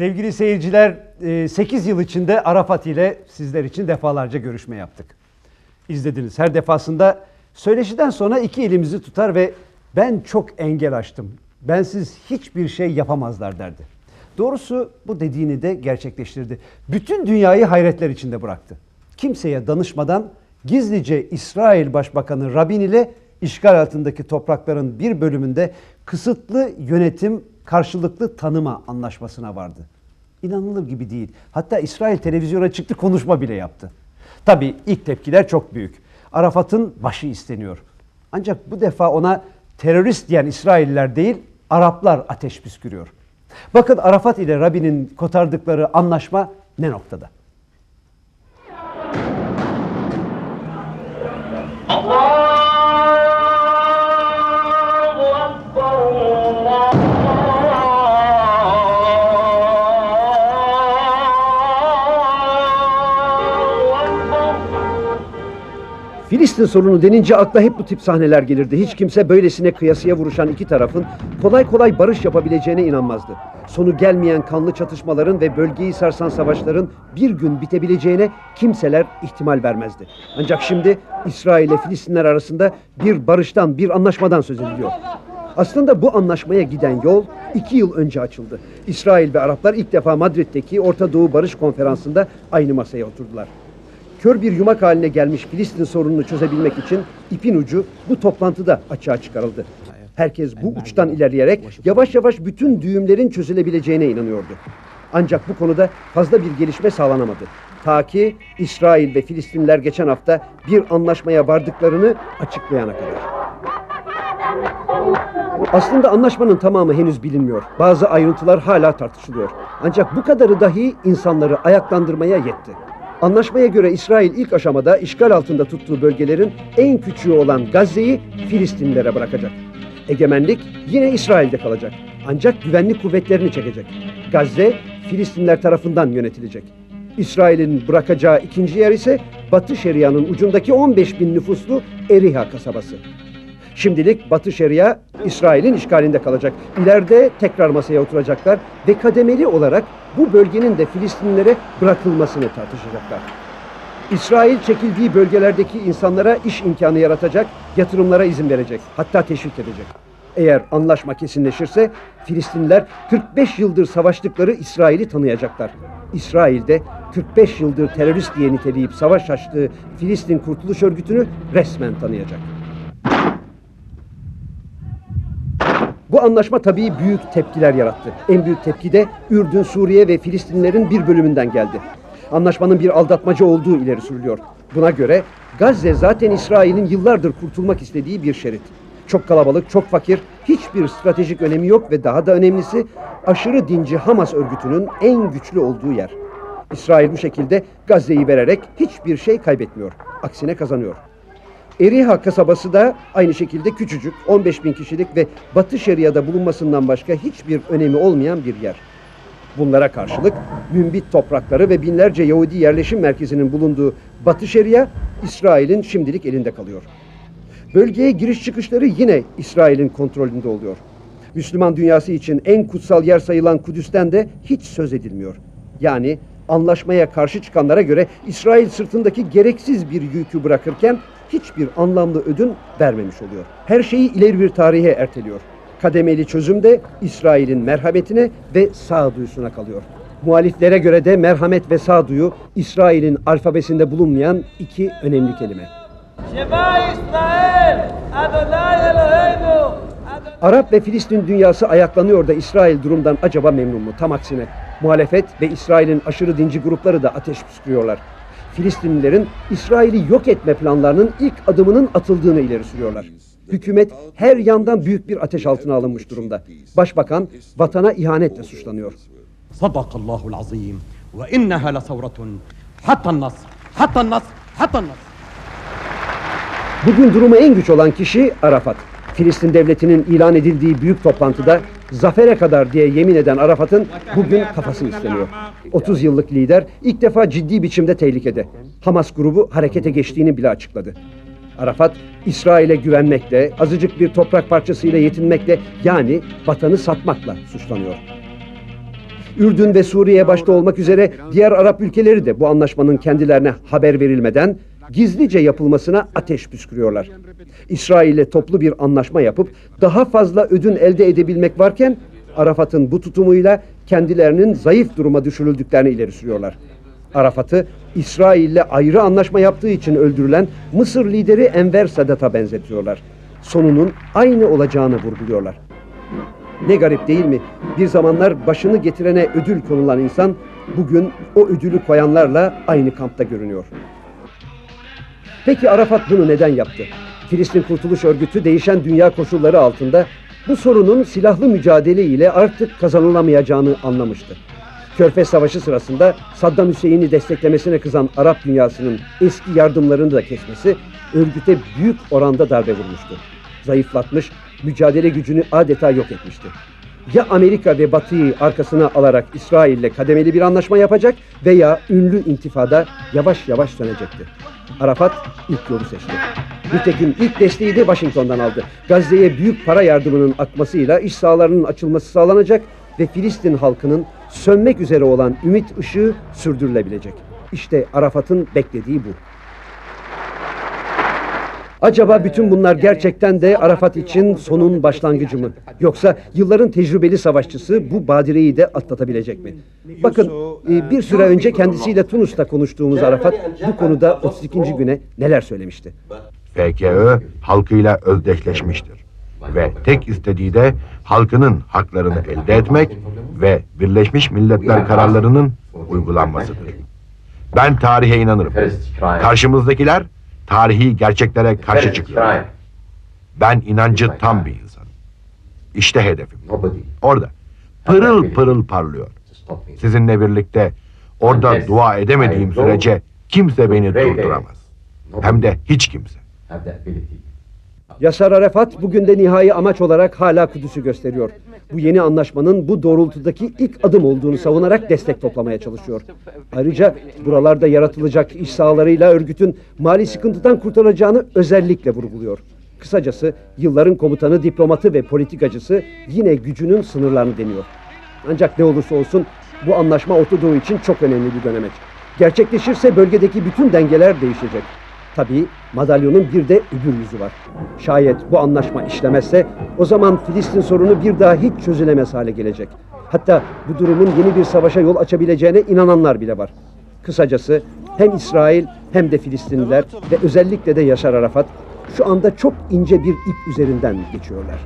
Sevgili seyirciler, 8 yıl içinde Arafat ile sizler için defalarca görüşme yaptık. İzlediniz. Her defasında söyleşiden sonra iki elimizi tutar ve ben çok engel açtım. Bensiz hiçbir şey yapamazlar derdi. Doğrusu bu dediğini de gerçekleştirdi. Bütün dünyayı hayretler içinde bıraktı. Kimseye danışmadan gizlice İsrail Başbakanı Rabin ile işgal altındaki toprakların bir bölümünde kısıtlı yönetim karşılıklı tanıma anlaşmasına vardı. İnanılır gibi değil. Hatta İsrail televizyona çıktı konuşma bile yaptı. Tabii ilk tepkiler çok büyük. Arafat'ın başı isteniyor. Ancak bu defa ona terörist diyen İsrailler değil, Araplar ateş püskürüyor. Bakın Arafat ile Rabin'in kotardıkları anlaşma ne noktada? Filistin sorunu denince akla hep bu tip sahneler gelirdi. Hiç kimse böylesine kıyasıya vuruşan iki tarafın kolay kolay barış yapabileceğine inanmazdı. Sonu gelmeyen kanlı çatışmaların ve bölgeyi sarsan savaşların bir gün bitebileceğine kimseler ihtimal vermezdi. Ancak şimdi İsrail ile Filistinler arasında bir barıştan, bir anlaşmadan söz ediliyor. Aslında bu anlaşmaya giden yol iki yıl önce açıldı. İsrail ve Araplar ilk defa Madrid'deki Orta Doğu Barış Konferansı'nda aynı masaya oturdular. Kör bir yumak haline gelmiş Filistin sorununu çözebilmek için ipin ucu bu toplantıda açığa çıkarıldı. Herkes bu uçtan ilerleyerek yavaş yavaş bütün düğümlerin çözülebileceğine inanıyordu. Ancak bu konuda fazla bir gelişme sağlanamadı. Ta ki İsrail ve Filistinler geçen hafta bir anlaşmaya vardıklarını açıklayana kadar. Aslında anlaşmanın tamamı henüz bilinmiyor. Bazı ayrıntılar hala tartışılıyor. Ancak bu kadarı dahi insanları ayaklandırmaya yetti. Anlaşmaya göre İsrail ilk aşamada işgal altında tuttuğu bölgelerin en küçüğü olan Gazze'yi Filistinlilere bırakacak. Egemenlik yine İsrail'de kalacak. Ancak güvenlik kuvvetlerini çekecek. Gazze Filistinler tarafından yönetilecek. İsrail'in bırakacağı ikinci yer ise Batı Şeria'nın ucundaki 15 bin nüfuslu Eriha kasabası. Şimdilik Batı Şeria İsrail'in işgalinde kalacak. İleride tekrar masaya oturacaklar ve kademeli olarak bu bölgenin de Filistinlilere bırakılmasını tartışacaklar. İsrail çekildiği bölgelerdeki insanlara iş imkanı yaratacak, yatırımlara izin verecek, hatta teşvik edecek. Eğer anlaşma kesinleşirse Filistinliler 45 yıldır savaştıkları İsrail'i tanıyacaklar. İsrail de 45 yıldır terörist diye niteleyip savaş açtığı Filistin Kurtuluş Örgütü'nü resmen tanıyacak. Anlaşma tabii büyük tepkiler yarattı. En büyük tepki de Ürdün, Suriye ve Filistinlerin bir bölümünden geldi. Anlaşmanın bir aldatmaca olduğu ileri sürülüyor. Buna göre Gazze zaten İsrail'in yıllardır kurtulmak istediği bir şerit. Çok kalabalık, çok fakir, hiçbir stratejik önemi yok ve daha da önemlisi aşırı dinci Hamas örgütünün en güçlü olduğu yer. İsrail bu şekilde Gazze'yi vererek hiçbir şey kaybetmiyor. Aksine kazanıyor. Eriha kasabası da aynı şekilde küçücük, 15 bin kişilik ve Batı Şeria'da bulunmasından başka hiçbir önemi olmayan bir yer. Bunlara karşılık mümbit toprakları ve binlerce Yahudi yerleşim merkezinin bulunduğu Batı Şeria, İsrail'in şimdilik elinde kalıyor. Bölgeye giriş çıkışları yine İsrail'in kontrolünde oluyor. Müslüman dünyası için en kutsal yer sayılan Kudüs'ten de hiç söz edilmiyor. Yani anlaşmaya karşı çıkanlara göre İsrail sırtındaki gereksiz bir yükü bırakırken hiçbir anlamlı ödün vermemiş oluyor. Her şeyi ileri bir tarihe erteliyor. Kademeli çözüm de İsrail'in merhametine ve sağduyusuna kalıyor. Muhaliflere göre de merhamet ve sağduyu İsrail'in alfabesinde bulunmayan iki önemli kelime. Arap ve Filistin dünyası ayaklanıyor da İsrail durumdan acaba memnun mu? Tam aksine muhalefet ve İsrail'in aşırı dinci grupları da ateş püskürüyorlar. Filistinlilerin İsrail'i yok etme planlarının ilk adımının atıldığını ileri sürüyorlar. Hükümet her yandan büyük bir ateş altına alınmış durumda. Başbakan vatana ihanetle suçlanıyor. Sadakallahul azim ve inneha la savratun hatta nas hatta nas hatta nas Bugün durumu en güç olan kişi Arafat. Filistin devletinin ilan edildiği büyük toplantıda zafere kadar diye yemin eden Arafat'ın bugün kafasını isteniyor. 30 yıllık lider ilk defa ciddi biçimde tehlikede. Hamas grubu harekete geçtiğini bile açıkladı. Arafat, İsrail'e güvenmekle, azıcık bir toprak parçasıyla yetinmekle yani vatanı satmakla suçlanıyor. Ürdün ve Suriye başta olmak üzere diğer Arap ülkeleri de bu anlaşmanın kendilerine haber verilmeden gizlice yapılmasına ateş püskürüyorlar. İsrail'le toplu bir anlaşma yapıp daha fazla ödün elde edebilmek varken Arafat'ın bu tutumuyla kendilerinin zayıf duruma düşürüldüklerini ileri sürüyorlar. Arafat'ı İsrail'le ayrı anlaşma yaptığı için öldürülen Mısır lideri Enver Sadat'a benzetiyorlar. Sonunun aynı olacağını vurguluyorlar. Ne garip değil mi? Bir zamanlar başını getirene ödül konulan insan bugün o ödülü koyanlarla aynı kampta görünüyor. Peki Arafat bunu neden yaptı? Filistin Kurtuluş Örgütü değişen dünya koşulları altında bu sorunun silahlı mücadele ile artık kazanılamayacağını anlamıştı. Körfez Savaşı sırasında Saddam Hüseyin'i desteklemesine kızan Arap dünyasının eski yardımlarını da kesmesi örgüte büyük oranda darbe vurmuştu. Zayıflatmış, mücadele gücünü adeta yok etmişti. Ya Amerika ve Batı'yı arkasına alarak İsrail'le kademeli bir anlaşma yapacak veya ünlü intifada yavaş yavaş sönecekti. Arafat ilk yolu seçti. Nitekim ilk desteği de Washington'dan aldı. Gazze'ye büyük para yardımının akmasıyla iş sahalarının açılması sağlanacak ve Filistin halkının sönmek üzere olan ümit ışığı sürdürülebilecek. İşte Arafat'ın beklediği bu. Acaba bütün bunlar gerçekten de Arafat için sonun başlangıcı mı? Yoksa yılların tecrübeli savaşçısı bu badireyi de atlatabilecek mi? Bakın e, bir süre önce kendisiyle Tunus'ta konuştuğumuz Arafat bu konuda 32. güne neler söylemişti? FKÖ halkıyla özdeşleşmiştir. Ve tek istediği de halkının haklarını elde etmek ve Birleşmiş Milletler kararlarının uygulanmasıdır. Ben tarihe inanırım. Karşımızdakiler tarihi gerçeklere karşı çıkıyor. Ben inancı tam bir insanım. İşte hedefim. Orada. Pırıl pırıl parlıyor. Sizinle birlikte orada dua edemediğim sürece kimse beni durduramaz. Hem de hiç kimse. Yaşar Arafat bugün de nihai amaç olarak hala Kudüs'ü gösteriyor. Bu yeni anlaşmanın bu doğrultudaki ilk adım olduğunu savunarak destek toplamaya çalışıyor. Ayrıca buralarda yaratılacak iş sahalarıyla örgütün mali sıkıntıdan kurtaracağını özellikle vurguluyor. Kısacası yılların komutanı, diplomatı ve politikacısı yine gücünün sınırlarını deniyor. Ancak ne olursa olsun bu anlaşma Orta için çok önemli bir dönemek. Gerçekleşirse bölgedeki bütün dengeler değişecek. Tabii madalyonun bir de öbür yüzü var. Şayet bu anlaşma işlemezse o zaman Filistin sorunu bir daha hiç çözülemez hale gelecek. Hatta bu durumun yeni bir savaşa yol açabileceğine inananlar bile var. Kısacası hem İsrail hem de Filistinliler ve özellikle de Yaşar Arafat şu anda çok ince bir ip üzerinden geçiyorlar.